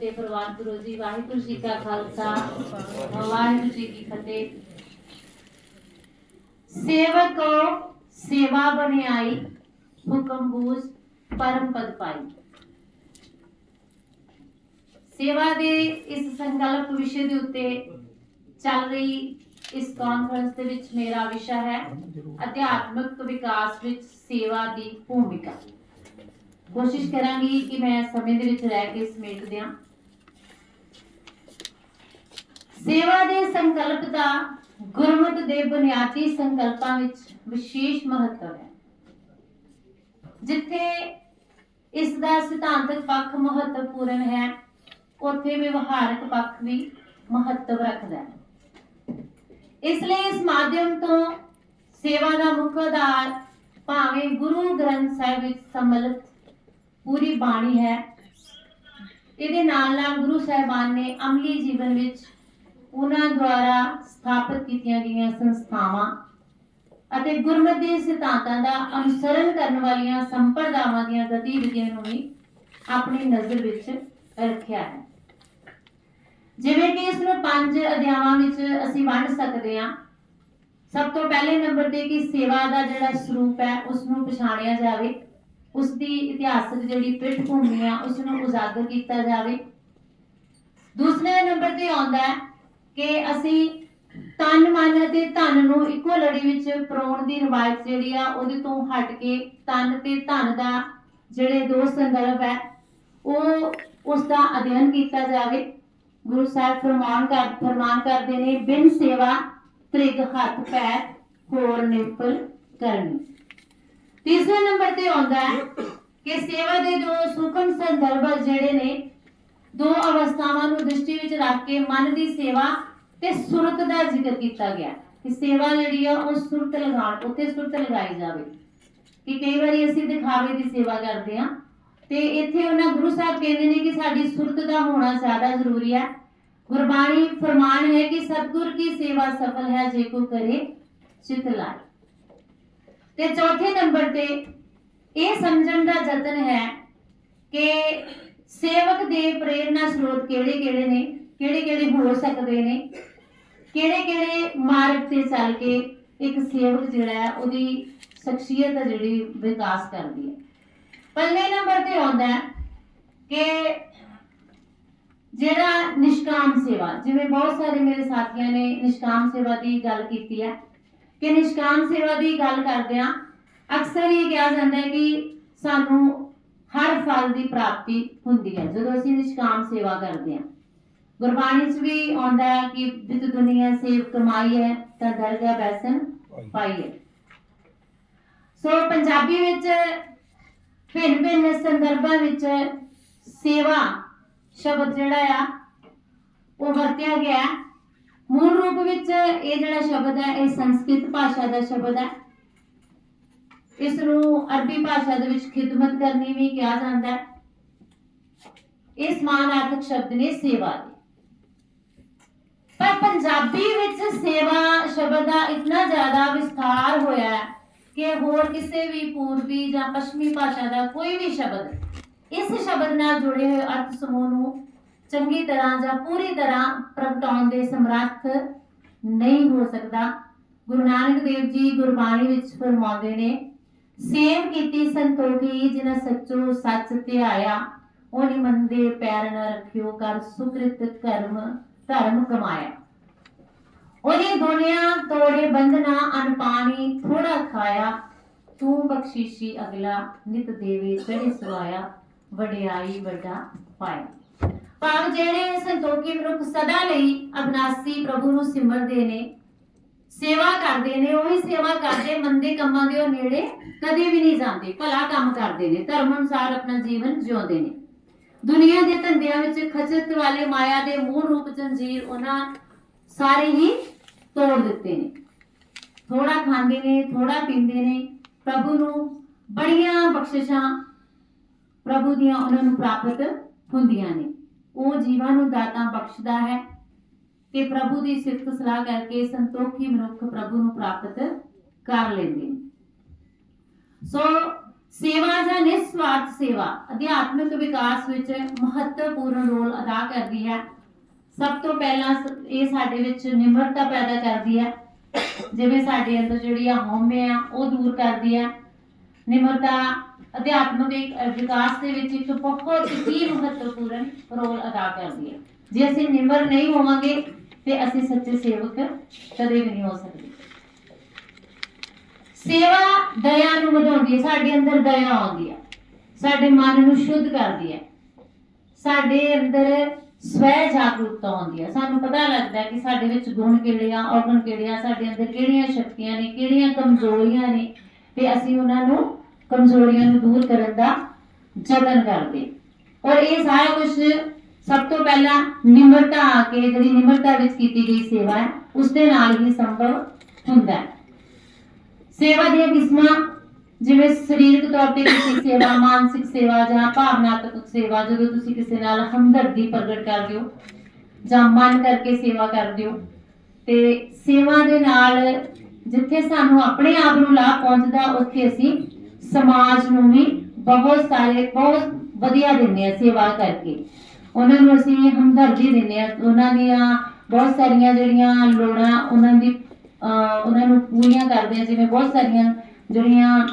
ਤੇ ਪ੍ਰਵਾਨ ਗੁਰੂ ਜੀ, ਵਾਹਿਗੁਰੂ ਜੀ ਕਾ ਖਾਲਸਾ, ਵਾਹਿਗੁਰੂ ਜੀ ਕੀ ਫਤਿਹ। ਸੇਵਕ ਸੇਵਾ ਬਣਾਈ ਹੁਕਮ ਬੂਝ, ਪਰਮ ਪਦ ਪਾਈ। ਸੇਵਾ ਦੇ ਇਸ ਸੰਕਲਪ ਵਿਸ਼ੇ ਦੇ ਉੱਤੇ ਚੱਲ ਰਹੀ ਇਸ ਕਾਨਫਰੰਸ ਦੇ ਵਿੱਚ ਮੇਰਾ ਵਿਸ਼ਾ ਹੈ ਅਧਿਆਤਮਿਕ ਵਿਕਾਸ ਵਿੱਚ ਸੇਵਾ ਦੀ ਭੂਮਿਕਾ। ਕੋਸ਼ਿਸ਼ ਕਰਾਂਗੀ ਕਿ ਮੈਂ ਸਮੇਂ ਦੇ ਵਿੱਚ ਰਹਿ ਕੇ ਸਮੇਟ ਦਿਆਂ। ਸੇਵਾ ਦੇ ਸੰਕਲਪ ਦਾ ਗੁਰਮਤਿ ਦੇ ਬੁਨਿਆਦੀ ਸੰਕਲਪਾਂ ਵਿੱਚ ਵਿਸ਼ੇਸ਼ ਮਹੱਤਵ ਹੈ। ਜਿੱਥੇ ਇਸ ਦਾ ਸਿਧਾਂਤਕ ਪੱਖ ਮਹੱਤਵਪੂਰਨ ਹੈ, ਉੱਥੇ ਵਿਵਹਾਰਕ ਪੱਖ ਵੀ ਮਹੱਤਵ ਰੱਖਦਾ ਹੈ। ਇਸ ਲਈ ਇਸ ਮਾਧਿਅਮ ਤੋਂ ਸੇਵਾ ਦਾ ਮੁੱਖ ਆਧਾਰ ਭਾਵੇਂ ਗੁਰੂ ਗ੍ਰੰਥ ਸਾਹਿਬ ਵਿੱਚ ਸੰਮਿਲਿਤ ਪੂਰੀ ਬਾਣੀ ਹੈ, ਇਹਦੇ ਨਾਲ ਨਾਲ ਗੁਰੂ ਸਾਹਿਬਾਨ ਨੇ ਅਮਲੀ ਜੀਵਨ ਵਿੱਚ ਉਹਨਾਂ ਦੁਆਰਾ ਸਥਾਪਿਤ ਕੀਤੀਆਂ ਗਈਆਂ ਸੰਸਥਾਵਾਂ ਅਤੇ ਗੁਰਮਤਿ ਸਿਧਾਂਤਾਂ ਦਾ ਅਨੁਸਰਣ ਕਰਨ ਵਾਲੀਆਂ ਸੰਪਰਦਾਵਾਂ ਦੀਆਂ ਗਤੀਵਿਧੀਆਂ ਨੂੰ ਵੀ ਆਪਣੀ ਨਜ਼ਰ ਵਿੱਚ ਰੱਖਿਆ ਹੈ। ਜਿਵੇਂ ਕਿ ਇਸ ਨੂੰ ਪੰਜ ਅਧਿਆਵਾਂ ਵਿੱਚ ਅਸੀਂ ਵੰਡ ਸਕਦੇ ਹਾਂ। ਸਭ ਤੋਂ ਪਹਿਲੇ ਨੰਬਰ ਤੇ ਕਿ ਸੇਵਾ ਦਾ ਜਿਹੜਾ ਸਰੂਪ ਹੈ ਉਸ ਨੂੰ ਪਛਾਣਿਆ ਜਾਵੇ। ਉਸ ਦੀ ਇਤਿਹਾਸਕ ਜਿਹੜੀ ਪਿੱਠ ਭੂਮੀ ਆ ਉਸ ਨੂੰ ਉਜਾਗਰ ਕੀਤਾ ਜਾਵੇ। ਦੂਸਰੇ ਨੰਬਰ ਤੇ ਆਉਂਦਾ ਹੈ ਕਿ ਅਸੀਂ ਤਨ, ਮਨ ਅਤੇ ਧਨ ਨੂੰ ਇੱਕੋ ਲੜੀ ਵਿੱਚ ਪਰੋਣ ਦੀ ਰਵਾਇਤ ਜਿਹੜੀ ਆ, ਉਹਦੇ ਤੋਂ ਹਟ ਕੇ ਤਨ ਤੇ ਧਨ ਦਾ ਜਿਹੜੇ ਦੋ ਸੰਦਰਭ ਹੈ, ਉਹ ਉਸ ਦਾ ਅਧਿਐਨ ਕੀਤਾ ਜਾਵੇ। ਗੁਰੂ ਸਾਹਿਬ ਫਰਮਾਨ ਕਰ, ਫਰਮਾਨ ਕਰਦੇ ਨੇ, ਬਿਨ ਸੇਵਾ ਤ੍ਰਿਗ ਹੱਥ ਪੈਰ ਹੋਰ ਨਿਪਲ ਕਰਨੀ। ਤੀਸਰੇ ਨੰਬਰ ਤੇ ਆਉਂਦਾ ਹੈ ਕਿ ਸੇਵਾ ਦੇ ਦੋ ਸੁਖਮ ਸੰਦਰਭ ਜਿਹੜੇ ਨੇ, ਦੋ ਅਵਸਥਾਵਾਂ ਨੂੰ ਦ੍ਰਿਸ਼ਟੀ ਵਿੱਚ ਰੱਖ ਕੇ ਮਨ ਦੀ ਸੇਵਾ ਤੇ ਸੁਰਤ ਦਾ ਜ਼ਿਕਰ ਕੀਤਾ ਗਿਆ ਕਿ ਸੇਵਾ ਜਿਹੜੀ ਆ, ਉਹ ਸੁਰਤ ਲਗਾਉਣ ਉੱਤੇ ਸੁਰਤ ਲਗਾਈ ਜਾਵੇ। ਕਿ ਕਈ ਵਾਰੀ ਅਸੀਂ ਦਿਖਾਵੇ ਦੀ ਸੇਵਾ ਕਰਦੇ ਹਾਂ ਤੇ ਇੱਥੇ ਉਹਨਾਂ ਗੁਰੂ ਸਾਹਿਬ ਕਹਿੰਦੇ ਨੇ ਕਿ ਸਾਡੀ ਸੁਰਤ ਦਾ ਹੋਣਾ ਜ਼ਿਆਦਾ ਜ਼ਰੂਰੀ ਹੈ ਗੁਰਬਾਣੀ ਫਰਮਾਨ ਹੈ ਕਿ ਸਤਿਗੁਰ ਕੀ ਸੇਵਾ ਸਫਲ ਹੈ, ਜੇ ਕੋ ਕਰੇ ਚਿਤ ਲਾਏ। ਤੇ ਚੌਥੇ ਨੰਬਰ ਤੇ ਇਹ ਸਮਝਣ ਦਾ ਯਤਨ ਹੈ ਕਿ ਸੇਵਕ ਦੇ ਪ੍ਰੇਰਣਾ ਸਰੋਤ ਕਿਹੜੇ-ਕਿਹੜੇ ਨੇ, ਕਿਹੜੇ-ਕਿਹੜੇ ਹੋ ਸਕਦੇ ਨੇ ਕਿਹੜੇ-ਕਿਹੜੇ ਮਾਰਗ ਤੇ ਚੱਲ ਕੇ ਇੱਕ ਸੇਵਕ ਜਿਹੜਾ ਹੈ, ਉਹਦੀ ਸ਼ਖਸੀਅਤ ਹੈ ਜਿਹੜੀ ਵਿਕਾਸ ਕਰਦੀ ਹੈ। ਪਹਿਲੇ ਨੰਬਰ ਤੇ ਆਉਂਦਾ ਹੈ ਕਿ ਜਿਹੜਾ ਨਿਸ਼ਕਾਮ ਸੇਵਾ, ਜਿਵੇਂ ਬਹੁਤ ਸਾਰੇ ਮੇਰੇ ਸਾਥੀਆਂ ਨੇ ਨਿਸ਼ਕਾਮ ਸੇਵਾ ਦੀ ਗੱਲ ਕੀਤੀ ਹੈ, ਕਿ ਨਿਸ਼ਕਾਮ ਸੇਵਾ ਦੀ ਗੱਲ ਕਰਦਿਆਂ ਅਕਸਰ ਇਹ ਕਿਹਾ ਜਾਂਦਾ ਹੈ ਕਿ ਸਾਨੂੰ ਹਰ ਫਲ ਦੀ ਪ੍ਰਾਪਤੀ ਹੁੰਦੀ ਹੈ, ਜਦੋਂ ਅਸੀਂ ਨਿਸ਼ਕਾਮ ਸੇਵਾ ਕਰਦੇ ਹਾਂ। ਗੁਰਬਾਣੀ 'ਚ ਵੀ ਆਉਂਦਾ ਹੈ ਕਿ ਜਿਤ ਦੁਨੀਆ ਸੇਵ ਕਮਾਈ ਹੈ ਤਾਂ ਦਰਗਾ ਬੈਸਨ ਪਾਈ ਹੈ ਸੋ ਪੰਜਾਬੀ ਵਿੱਚ ਭਿੰਨ ਭਿੰਨ ਸੰਦਰਭਾਂ ਵਿੱਚ ਸੇਵਾ ਸ਼ਬਦ ਜਿਹੜਾ ਆ ਉਹ ਵਰਤਿਆ ਗਿਆ। ਮੂਲ ਰੂਪ ਵਿੱਚ ਇਹ ਜਿਹੜਾ ਸ਼ਬਦ ਹੈ ਇਹ ਸੰਸਕ੍ਰਿਤ ਭਾਸ਼ਾ ਦਾ ਸ਼ਬਦ ਹੈ। ਇਸ ਨੂੰ ਅਰਬੀ ਭਾਸ਼ਾ ਦੇ ਵਿੱਚ ਖਿਦਮਤ ਕਰਨੀ ਵੀ ਕਿਹਾ ਜਾਂਦਾ ਹੈ। ਇਹ ਸਮਾਨਾਰਥਕ ਸ਼ਬਦ ਨੇ ਸੇਵਾ ਦੇ। ਪਰ ਪੰਜਾਬੀ ਵਿੱਚ ਸੇਵਾ ਸ਼ਬਦ ਦਾ ਇਤਨਾ ਜ਼ਿਆਦਾ ਵਿਸਥਾਰ ਹੋਇਆ ਹੈ ਕਿ ਹੋਰ ਕਿਸੇ ਵੀ ਪੂਰਬੀ ਜਾਂ ਪੱਛਮੀ ਭਾਸ਼ਾ ਦਾ ਕੋਈ ਵੀ ਸ਼ਬਦ ਇਸ ਸ਼ਬਦ ਨਾਲ ਜੁੜੇ ਹੋਏ ਅਰਥ ਸਮੂਹ ਨੂੰ ਚੰਗੀ ਤਰ੍ਹਾਂ ਜਾਂ ਪੂਰੀ ਤਰ੍ਹਾਂ ਪ੍ਰਗਟਾਉਣ ਦੇ ਸਮਰੱਥ ਨਹੀਂ ਹੋ ਸਕਦਾ। ਗੁਰੂ ਨਾਨਕ ਦੇਵ ਜੀ ਗੁਰਬਾਣੀ ਵਿੱਚ ਫਰਮਾਉਂਦੇ ਨੇ, ਸੇਵ ਕੀਤੀ ਸੰਤੋਖੀ ਜਿਨ ਸੱਚੋ ਸੱਚ ਧਿਆਇਆ, ਉਹਨੀ ਮੰਦੇ ਪੈਰ ਨ ਰੱਖਿਓ, ਕਰ ਸੁਕ੍ਰਿਤ ਕਰਮ। ਧਰਮ ਕਮਾਇਆ ਉਹਨੇ ਦੁਨੀਆ ਤੋੜੇ, ਬੰਧਨਾ, ਅਨ ਪਾਣੀ ਥੋੜਾ ਖਾਇਆ। ਤੂੰ ਬਖਸ਼ੀਸ਼ੀ ਅਗਲਾ ਨਿਤ ਦੇਵੇ ਚੜੇ ਸਵਾਇਆ ਵਡਿਆਈ ਵੱਡਾ ਪਾਇਆ। ਭਾਵ ਜਿਹੜੇ ਸੰਤੋਖੀ ਮਨੁੱਖ ਸਦਾ ਲਈ ਅਬਨਾਸੀ ਪ੍ਰਭੂ ਨੂੰ ਸਿਮਰਦੇ ਨੇ, ਸੇਵਾ ਕਰਦੇ ਨੇ, ਉਹੀ ਸੇਵਾ ਕਰਦੇ, ਮੰਦੇ ਕੰਮਾਂ ਦੇ ਉਹ ਨੇੜੇ ਕਦੇ ਵੀ ਨਹੀਂ ਜਾਂਦੇ, ਭਲਾ ਕੰਮ ਕਰਦੇ ਨੇ, ਧਰਮ ਅਨੁਸਾਰ ਆਪਣਾ ਜੀਵਨ ਜਿਉਂਦੇ ਨੇ। ਦੁਨੀਆ ਦੇ ਧੰਦਿਆਂ ਵਿੱਚ ਖਚਤ ਵਾਲੇ ਮਾਇਆ ਦੇ ਮੂਲ ਰੂਪ ਜੰਜੀਰ ਉਹਨਾਂ ਸਾਰੇ ਹੀ ਤੋੜ ਦਿੱਤੇ ਨੇ। ਥੋੜਾ ਖਾਂਦੇ ਨੇ ਥੋੜਾ ਪੀਂਦੇ ਨੇ। ਪ੍ਰਭੂ ਨੂੰ ਬੜੀਆਂ ਬਖਸ਼ਿਸ਼ਾਂ ਪ੍ਰਭੂ ਦੀਆਂ ਉਹਨਾਂ ਨੂੰ ਪ੍ਰਾਪਤ ਹੁੰਦੀਆਂ ਨੇ। ਉਹ ਜੀਵਾਂ ਨੂੰ ਦਾਤਾਂ ਬਖਸ਼ਦਾ ਹੈ ਤੇ ਪ੍ਰਭੂ ਦੀ ਸਿਫਤ ਸਲਾਹ ਕਰਕੇ ਸੰਤੋਖੀ ਮਨੁੱਖ ਪ੍ਰਭੂ ਨੂੰ ਪ੍ਰਾਪਤ ਕਰ ਲੈਂਦੇ ਨੇ। ਸੋ ਸੇਵਾ ਜਾਂ ਨਿਸਵਾਰਥ ਸੇਵਾ, ਅਧਿਆਤਮਿਕ ਵਿਕਾਸ ਵਿੱਚ ਮਹੱਤਵਪੂਰਨ ਰੋਲ ਅਦਾ ਕਰਦੀ ਹੈ। ਸਭ ਤੋਂ ਪਹਿਲਾਂ ਇਹ ਸਾਡੇ ਵਿੱਚ ਨਿਮਰਤਾ ਪੈਦਾ ਕਰਦੀ ਹੈ। ਜਿਵੇਂ ਸਾਡੇ ਅੰਦਰ ਜਿਹੜੀ ਆ ਹਉਮੈ ਆ, ਉਹ ਦੂਰ ਕਰਦੀ ਹੈ। ਨਿਮਰਤਾ, ਅਧਿਆਤਮਿਕ ਵਿਕਾਸ ਦੇ ਵਿੱਚ ਇੱਕ ਬਹੁਤ ਹੀ ਮਹੱਤਵਪੂਰਨ ਰੋਲ ਅਦਾ ਕਰਦੀ ਹੈ। ਜੇ ਅਸੀਂ ਨਿਮਰ ਨਹੀਂ ਹੋਵਾਂਗੇ, ਤੇ ਅਸੀਂ ਸੱਚੇ ਸੇਵਕ ਕਦੇ ਵੀ ਨਹੀਂ ਹੋ ਸਕਦੇ। ਸੇਵਾ ਦਇਆ ਨੂੰ ਵਧਾਉਂਦੀ ਹੈ, ਸਾਡੇ ਅੰਦਰ ਦਇਆ ਆਉਂਦੀ ਹੈ, ਸਾਡੇ ਮਨ ਨੂੰ ਸ਼ੁੱਧ ਕਰਦੀ ਹੈ, ਸਾਡੇ ਅੰਦਰ ਸਵੈ ਜਾਗਰੂਕਤਾ ਆਉਂਦੀ ਹੈ। ਸਾਨੂੰ ਪਤਾ ਲੱਗਦਾ ਕਿ ਸਾਡੇ ਵਿੱਚ ਗੁਣ ਕਿਹੜੇ ਆ, ਔਗਣ ਕਿਹੜੇ ਆ, ਸਾਡੇ ਅੰਦਰ ਕਿਹੜੀਆਂ ਸ਼ਕਤੀਆਂ ਨੇ, ਕਿਹੜੀਆਂ ਕਮਜ਼ੋਰੀਆਂ ਨੇ, ਤੇ ਅਸੀਂ ਉਹਨਾਂ ਨੂੰ ਕਮਜ਼ੋਰੀਆਂ ਨੂੰ ਦੂਰ ਕਰਨ ਦਾ ਯਤਨ ਕਰਦੇ ਔਰ ਇਹ ਸਾਰਾ ਕੁਝ ਸਭ ਤੋਂ ਪਹਿਲਾਂ ਨਿਮਰਤਾ ਆ ਕੇ, ਜਿਹੜੀ ਨਿਮਰਤਾ ਵਿੱਚ ਕੀਤੀ ਗਈ ਸੇਵਾ ਹੈ ਉਸ ਦੇ ਨਾਲ ਹੀ ਸੰਭਵ ਹੁੰਦਾ ਹੈ। ਸੇਵਾ ਦੀਆਂ ਕਿਸਮਾਂ, ਜਿਵੇਂ ਸਰੀਰਕ ਤੌਰ ਤੇ ਕਿਸੇ ਸੇਵਾ, ਮਾਨਸਿਕ ਸੇਵਾ ਜਾਂ ਭਾਵਨਾਤਮਕ ਸੇਵਾ, ਜਦੋਂ ਤੁਸੀਂ ਕਿਸੇ ਨਾਲ ਹਮਦਰਦੀ ਪ੍ਰਗਟ ਕਰਦੇ ਹੋ ਜਾਂ ਮਨ ਕਰਕੇ ਸੇਵਾ ਕਰਦੇ ਹੋ, ਤੇ ਸੇਵਾ ਦੇ ਨਾਲ ਜਿੱਥੇ ਸਾਨੂੰ ਆਪਣੇ ਆਪ ਨੂੰ ਲਾਭ ਪਹੁੰਚਦਾ, ਉੱਥੇ ਅਸੀਂ ਸਮਾਜ ਨੂੰ ਵੀ ਬਹੁਤ ਸਾਰੇ, ਬਹੁਤ ਵਧੀਆ ਦਿੰਦੇ ਆ ਸੇਵਾ ਕਰਕੇ। ਉਹਨਾਂ ਨੂੰ ਅਸੀਂ ਹਮਦਰਦੀ ਦਿੰਦੇ ਆ ਉਹਨਾਂ ਦੀਆਂ ਬਹੁਤ ਸਾਰੀਆਂ ਜਿਹੜੀਆਂ ਲੋੜਾਂ, ਉਹਨਾਂ ਦੀ ਉਹਨਾਂ ਨੂੰ ਪੂਰੀਆਂ ਕਰਦੇ ਆ ਜਿਵੇਂ ਬਹੁਤ ਸਾਰੀਆਂ ਜਿਹੜੀਆਂ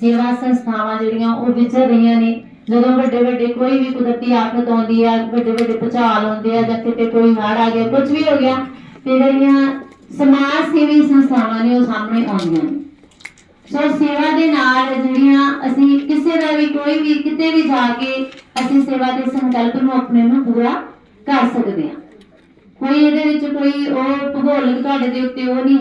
ਸੇਵਾ ਸੰਸਥਾਵਾਂ ਜਿਹੜੀਆਂ ਉਹ ਵਿਚਰ ਰਹੀਆਂ ਨੇ। ਜਦੋਂ ਵੱਡੇ ਵੱਡੇ ਕੋਈ ਵੀ ਕੁਦਰਤੀ ਆਫਤ ਆਉਂਦੀ ਆ, ਵੱਡੇ ਵੱਡੇ ਭੁਚਾਲ ਆਉਂਦੇ ਆ, ਜਾਂ ਕਿਤੇ ਕੋਈ ਹੜ੍ਹ ਆ ਗਿਆ ਕੁਝ ਵੀ ਹੋ ਗਿਆ, ਤੇ ਜਿਹੜੀਆਂ ਸਮਾਜ ਸੇਵੀ ਸੰਸਥਾਵਾਂ ਨੇ ਉਹ ਸਾਹਮਣੇ ਆਉਂਦੀਆਂ ਨੇ। ਸੋ ਸੇਵਾ ਦੇ ਨਾਲ ਜਿਹੜੀਆਂ ਅਸੀਂ ਕਿਸੇ ਦਾ ਵੀ ਕੋਈ ਵੀ ਕਿਤੇ ਵੀ ਜਾ ਕੇ ਅਸੀਂ ਸੇਵਾ ਦੇ ਸੰਕਲਪ ਨੂੰ ਆਪਣੇ ਨੂੰ ਪੂਰਾ ਕਰ ਸਕਦੇ ਹਾਂ। ਕੋਈ ਇਹਦੇ ਵਿੱਚ ਕੋਈ ਉਹ ਭੂਗੋਲਿਕ ਤੁਹਾਡੇ ਦੇ ਉੱਤੇ ਉਹ ਨਹੀਂ